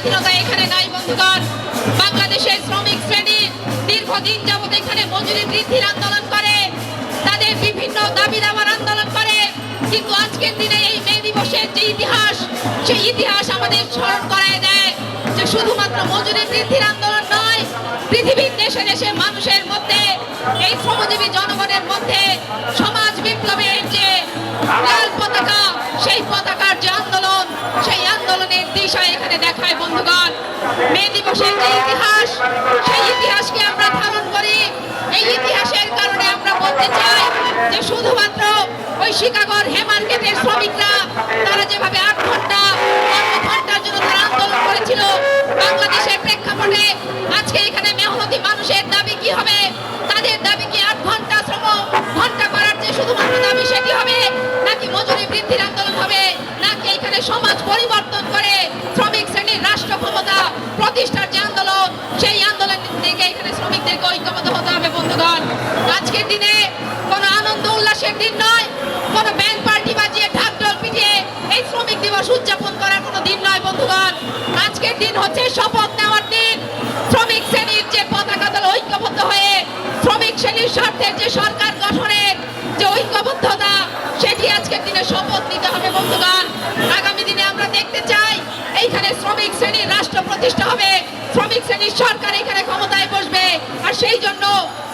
স্বাধীনতা এখানে নাই বন্ধুগণ। বাংলাদেশের শ্রমিক শ্রেণি দীর্ঘদিন যাবত এখানে মজুরি বৃদ্ধির আন্দোলন করে, তাদের বিভিন্ন দাবি দাবার আন্দোলন করে। কিন্তু আজকের দিনে এই মে দিবসের যে ইতিহাস, সেই ইতিহাস আমাদের স্মরণ করায় দেয় যে শুধুমাত্র মজুরি বৃদ্ধির আন্দোলন নয়, পৃথিবীর দেশে দেশে মানুষের মধ্যে, এই শ্রমজীবী জনগণের মধ্যে সমাজ বিপ্লবের যে লাল পতাকা, সেই পতাকার যে আন্দোলন, সেই আন্দোলনের দিশা এখানে দেখায় বন্ধুগণ মে দিবসের যে ইতিহাস, সেই ইতিহাসকে আমরা ধারণ করি। এই ইতিহাসের কারণে আমরা বলতে চাই যে শুধুমাত্র ওই শিকাগর হেমার্কেটের শ্রমিকরা দিন হচ্ছে শপথ নেওয়ার দিন। শ্রমিক শ্রেণির যে পতাকা দল ঐক্যবদ্ধ হয়ে, শ্রমিক শ্রেণির স্বার্থের যে সরকার গঠনের যে ঐক্যবদ্ধতা, সেটি আজকের দিনে শপথ নিতে হবে বন্ধুগণ। আগামী দিনে আমরা দেখতে চাই, এইখানে শ্রমিক শ্রেণির রাষ্ট্র প্রতিষ্ঠা হবে। শ্রমিক শ্রেণির সরকার এখানে ক্ষমতায় বসবে। আর সেই জন্য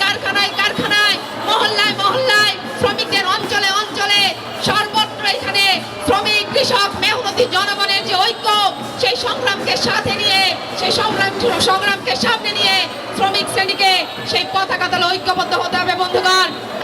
কারখানায় কারখানায়, মহল্লায় মহল্লায় শ্রমিকদের অঞ্চলে অঞ্চলে সর্বত্র এখানে শ্রমিক, কৃষক মেহনতি সংগ্রামকে সাথে নিয়ে, সেই সংগ্রাম সংগ্রামকে সামনে নিয়ে শ্রমিক শ্রেণীকে সেই পতাকা তলে ঐক্যবদ্ধ হতে হবে বন্ধু